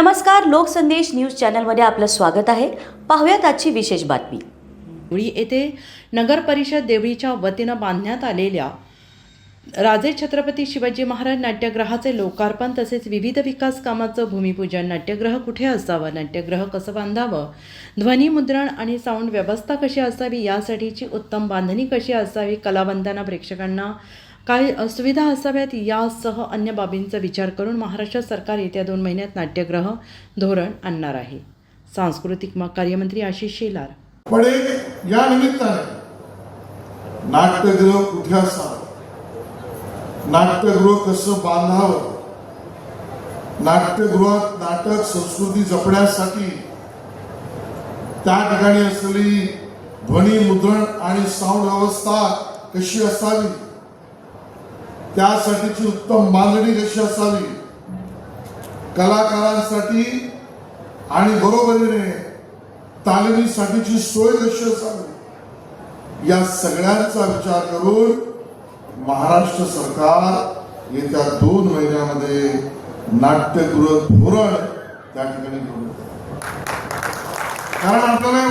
नमस्कार लोकसंदेश न्यूज चॅनलमध्ये आपलं स्वागत आहे. पाहूयात आजची विशेष बातमी. देवळी येथे नगर परिषद देवळीच्या वतीनं बांधण्यात आलेल्या राजे छत्रपती शिवाजी महाराज नाट्यगृहाचे लोकार्पण तसेच विविध विकास कामाचं भूमिपूजन नाट्यगृह कुठे असावं नाट्यगृह कसं बांधावं ध्वनिमुद्रण आणि साऊंड व्यवस्था कशी असावी यासाठीची उत्तम बांधणी कशी असावी कलावंतांना प्रेक्षकांना काही असुविधा असाव्यात यासह अन्य बाबींचा विचार करून महाराष्ट्र सरकार येत्या दोन महिन्यात नाट्यग्रह धोरण आणणार आहे. सांस्कृतिक कार्यमंत्री आशिष शेलार. पण या निमित्ताने नाट्यगृह कुठे असावं? नाट्यगृह कसं बांधावं? नाट्यगृहात नाटक संस्कृती जपण्यासाठी त्या ठिकाणी असलेली ध्वनी मुद्रण आणि साऊंड अवस्था कशी असावी? त्यासाठीची उत्तम मांडणी कशी असावी कलाकारांसाठी आणि बरोबरीने तालमीसाठीची सोय कशी असावी या सगळ्यांचा विचार करून महाराष्ट्र सरकार येत्या दोन महिन्यामध्ये नाट्यगृह धोरण त्या ठिकाणी घेऊन कारण आपल्याला